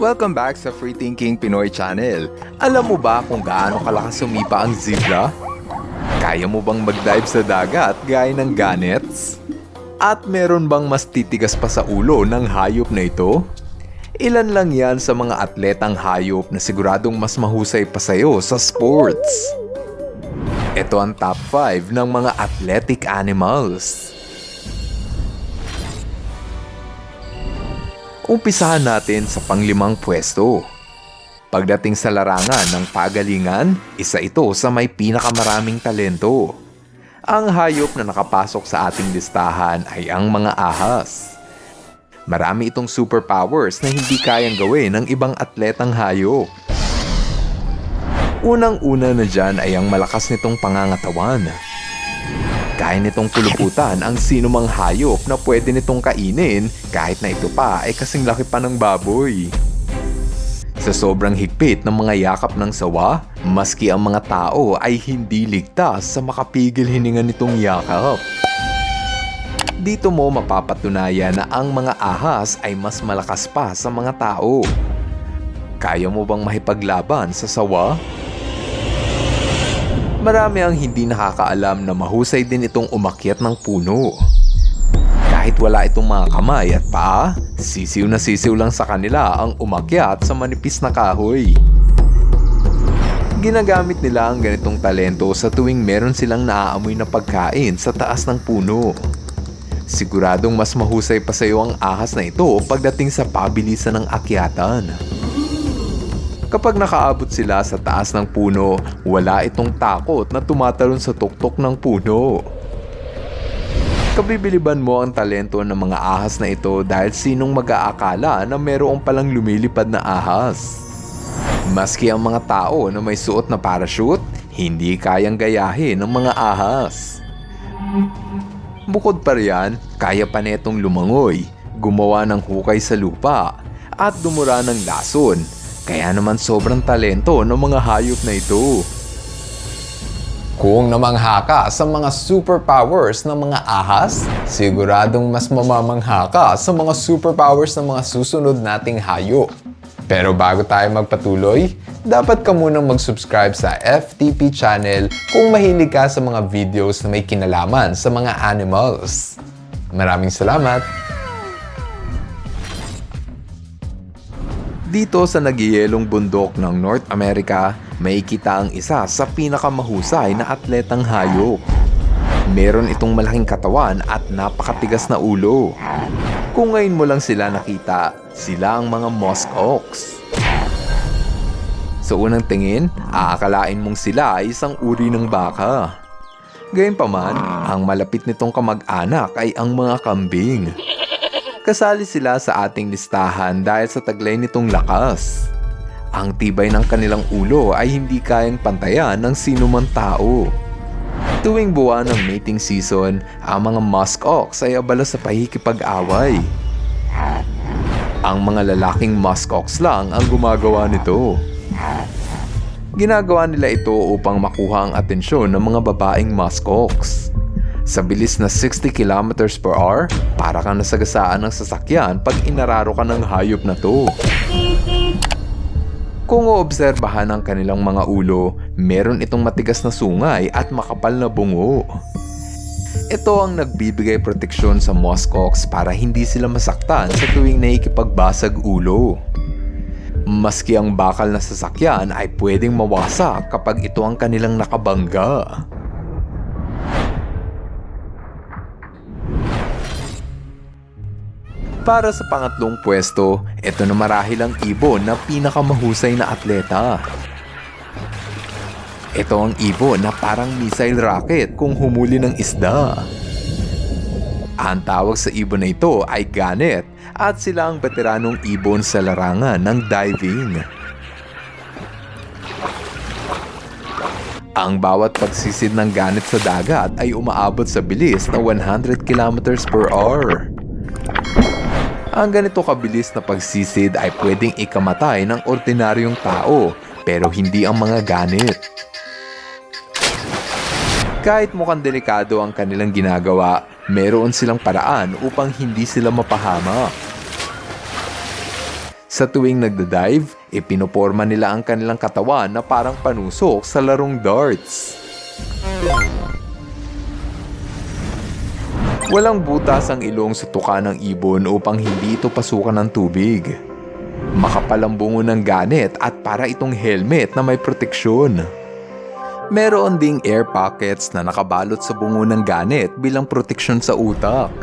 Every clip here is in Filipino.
Welcome back sa Free Thinking Pinoy Channel. Alam mo ba kung gaano kalakas sumipa ang zebra? Kaya mo bang mag-dive sa dagat gaya ng ganets? At meron bang mas titigas pa sa ulo ng hayop na ito? Ilan lang yan sa mga atletang hayop na siguradong mas mahusay pa sa'yo sa sports. Ito ang top 5 ng mga athletic animals. Umpisahan natin sa panglimang pwesto. Pagdating sa larangan ng pagalingan, isa ito sa may pinakamaraming talento. Ang hayop na nakapasok sa ating listahan ay ang mga ahas. Marami itong superpowers na hindi kayang gawin ng ibang atletang hayop. Unang-una na dyan ay ang malakas nitong pangangatawan. Kaya nitong puluputan ang sinumang hayop na pwede nitong kainin kahit na ito pa ay kasing laki pa ng baboy. Sa sobrang higpit ng mga yakap ng sawa, maski ang mga tao ay hindi ligtas sa makapigil hininga nitong yakap. Dito mo mapapatunayan na ang mga ahas ay mas malakas pa sa mga tao. Kaya mo bang mahipaglaban sa sawa? Marami ang hindi nakakaalam na mahusay din itong umakyat ng puno. Kahit wala itong mga kamay at paa, sisiw na sisiw lang sa kanila ang umakyat sa manipis na kahoy. Ginagamit nila ang ganitong talento sa tuwing meron silang naaamoy na pagkain sa taas ng puno. Siguradong mas mahusay pa sa iyo ang ahas na ito pagdating sa pabilisan ng akyatan. Kapag nakaabot sila sa taas ng puno, wala itong takot na tumatalon sa tuktok ng puno. Kabibiliban mo ang talento ng mga ahas na ito dahil sinong mag-aakala na meron palang lumilipad na ahas. Maski ang mga tao na may suot na parachute, hindi kayang gayahin ng mga ahas. Bukod pa riyan, kaya pa netong lumangoy, gumawa ng hukay sa lupa, at dumura ng lason. Kaya naman sobrang talento ng mga hayop na ito. Kung namangha ka sa mga superpowers ng mga ahas, siguradong mas mamamangha ka sa mga superpowers ng mga susunod nating hayop. Pero bago tayo magpatuloy, dapat ka munang mag-subscribe sa FTP channel kung mahilig ka sa mga videos na may kinalaman sa mga animals. Maraming salamat! Dito sa nagyayelong bundok ng North America, may kita ang isa sa pinakamahusay na atletang hayop. Meron itong malaking katawan at napakatigas na ulo. Kung ngayon mo lang sila nakita, sila ang mga musk ox. Sa unang tingin, aakalain mong sila ay isang uri ng baka. Gayunpaman, ang malapit nitong kamag-anak ay ang mga kambing. Kasali sila sa ating listahan dahil sa taglay nitong lakas. Ang tibay ng kanilang ulo ay hindi kayang pantayan ng sinuman tao. Tuwing buwan ng mating season, ang mga musk ox ay abala sa pahikipag-away. Ang mga lalaking musk ox lang ang gumagawa nito. Ginagawa nila ito upang makuha ang atensyon ng mga babaeng musk ox. Sa bilis na 60 km per hour, para kang nasagasaan ng sasakyan pag inararo ka ng hayop na to. Kung oobserbahan ang kanilang mga ulo, meron itong matigas na sungay at makapal na bungo. Ito ang nagbibigay proteksyon sa muskox para hindi sila masaktan sa tuwing naikipagbasag ulo. Maski ang bakal na sasakyan ay pwedeng mawasak kapag ito ang kanilang nakabangga. Para sa pangatlong pwesto, ito na marahil ang ibon na pinakamahusay na atleta. Ito ang ibon na parang missile rocket kung humuli ng isda. Ang tawag sa ibon na ito ay Ganet at sila ang veteranong ibon sa larangan ng diving. Ang bawat pagsisid ng ganit sa dagat ay umaabot sa bilis na 100 km per hour. Ang ganito kabilis na pagsisid ay pwedeng ikamatay ng ordinaryong tao pero hindi ang mga ganit. Kahit mukhang delikado ang kanilang ginagawa, meron silang paraan upang hindi sila mapahama. Sa tuwing nagda-dive, ipinoporma nila ang kanilang katawan na parang panusok sa larong darts. Walang butas ang ilong sa tuka ng ibon upang hindi ito pasukan ng tubig. Makapal ang bungo ng ganet at para itong helmet na may proteksyon. Meron ding air pockets na nakabalot sa bungo ng ganet bilang proteksyon sa utak.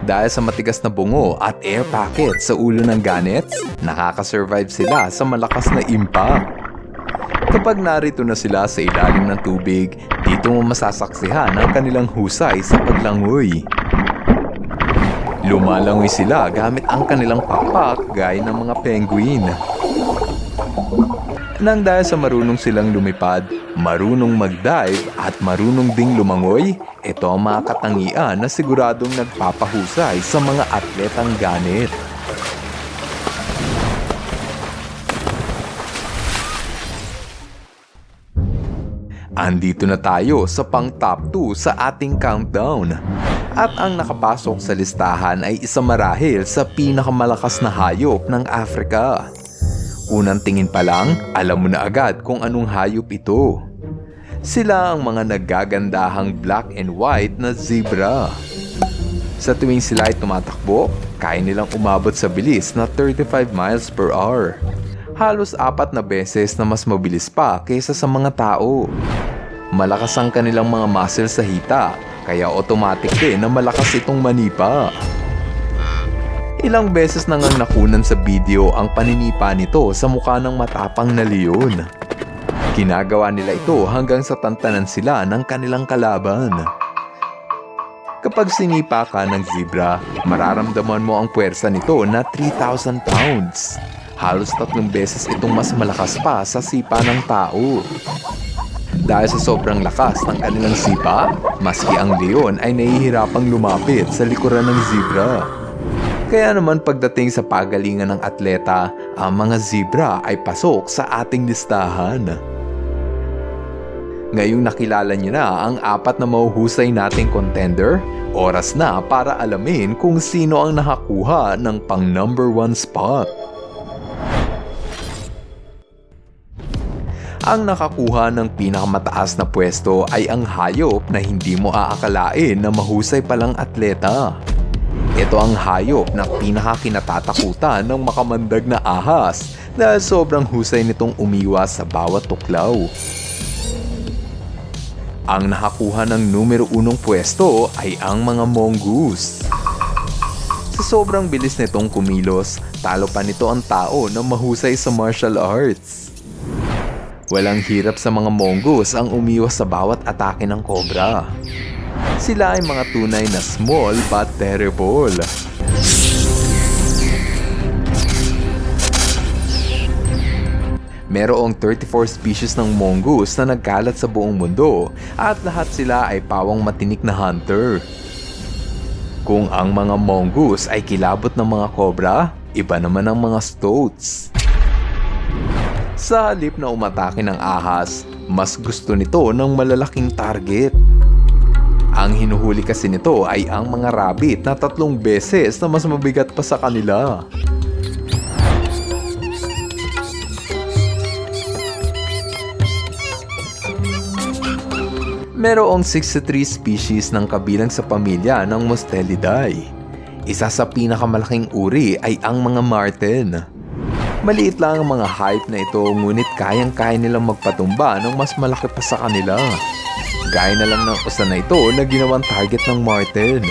Dahil sa matigas na bungo at air pocket sa ulo ng ganets, nakakasurvive sila sa malakas na impact. Kapag narito na sila sa ilalim ng tubig, dito mo masasaksihan ang kanilang husay sa paglangoy. Lumalangoy sila gamit ang kanilang pakpak gaya ng mga penguin. Nang dahil sa marunong silang lumipad, marunong mag-dive at marunong ding lumangoy, ito ang mga katangian na siguradong nagpapahusay sa mga atletang ganit. Andito na tayo sa pang top 2 sa ating countdown. At ang nakapasok sa listahan ay isa marahil sa pinakamalakas na hayop ng Afrika. Unang tingin pa lang, alam mo na agad kung anong hayop ito. Sila ang mga naggagandahang black and white na zebra. Sa tuwing sila ay tumatakbo, kaya nilang umabot sa bilis na 35 miles per hour. Halos apat na beses na mas mabilis pa kaysa sa mga tao. Malakas ang kanilang mga muscles sa hita, kaya automatic din na malakas itong manipa. Ilang beses na ngang nakunan sa video ang paninipa nito sa mukha ng matapang na leon. Ginagawa nila ito hanggang sa tantanan sila ng kanilang kalaban. Kapag sinipa ka ng zebra, mararamdaman mo ang puwersa nito na 3,000 pounds. Halos tatlong beses itong mas malakas pa sa sipa ng tao. Dahil sa sobrang lakas ng kanilang sipa, maski ang leon ay nahihirapang lumapit sa likuran ng zebra. Kaya naman pagdating sa pagalingan ng atleta, ang mga zebra ay pasok sa ating listahan. Ngayong nakilala niyo na ang apat na mahuhusay nating contender, oras na para alamin kung sino ang nakakuha ng pang number one spot. Ang nakakuha ng pinakamataas na pwesto ay ang hayop na hindi mo aakalain na mahusay palang atleta. Ito ang hayop na pinakakinatatakutan ng makamandag na ahas dahil sobrang husay nitong umiwas sa bawat tuklaw. Ang nakakuha ng numero unong pwesto ay ang mga mongoose. Sa sobrang bilis nitong kumilos, talo pa nito ang tao na mahusay sa martial arts. Walang hirap sa mga mongoose ang umiwas sa bawat atake ng cobra. Sila ay mga tunay na small but terrible. Merong 34 species ng mongoose na nagkalat sa buong mundo at lahat sila ay pawang matinik na hunter. Kung ang mga mongoose ay kilabot ng mga cobra, iba naman ang mga stoats. Sa halip na umatake ng ahas, mas gusto nito ng malalaking target. Ang hinuhuli kasi nito ay ang mga rabbit na tatlong beses na mas mabigat pa sa kanila. Merong 63 species ng kabilang sa pamilya ng Mustelidae. Isa sa pinakamalaking uri ay ang mga marten. Maliit lang ang mga hype na ito ngunit kayang-kaya nilang magpatumba ng mas malaki pa sa kanila. Gaya na lang ng usa na ito na ginawang target ng Martin.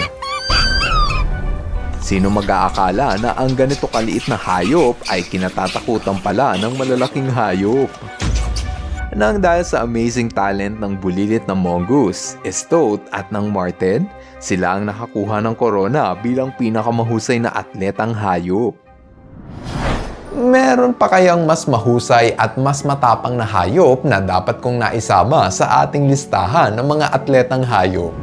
Sino mag-aakala na ang ganito kaliit na hayop ay kinatatakutan pala ng malalaking hayop? Nang dahil sa amazing talent ng bulilit na mongoose, stoat at ng marten, sila ang nakakuha ng corona bilang pinakamahusay na atletang hayop. Meron pa kayang mas mahusay at mas matapang na hayop na dapat kong naisama sa ating listahan ng mga atletang hayop?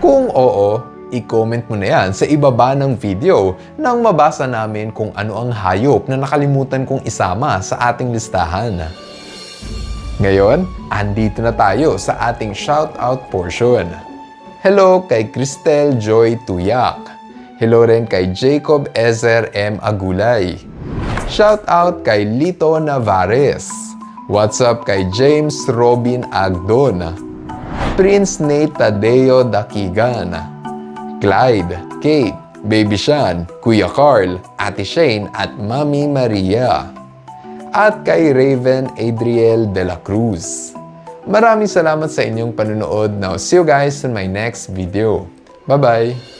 Kung oo, i-comment mo na yan sa ibaba ng video nang mabasa namin kung ano ang hayop na nakalimutan kong isama sa ating listahan. Ngayon, andito na tayo sa ating shoutout portion. Hello kay Cristel Joy Tuyak. Hello rin kay Jacob Ezer M. Agulay. Shout out kay Lito Navares. What's up kay James Robin Agdon. Prince Nate Tadeo Dakigan. Clyde, Kate, Baby Sean, Kuya Carl, Ate Shane at Mami Maria. At kay Raven Adriel de la Cruz. Maraming salamat sa inyong panunood. Now, see you guys in my next video. Bye-bye!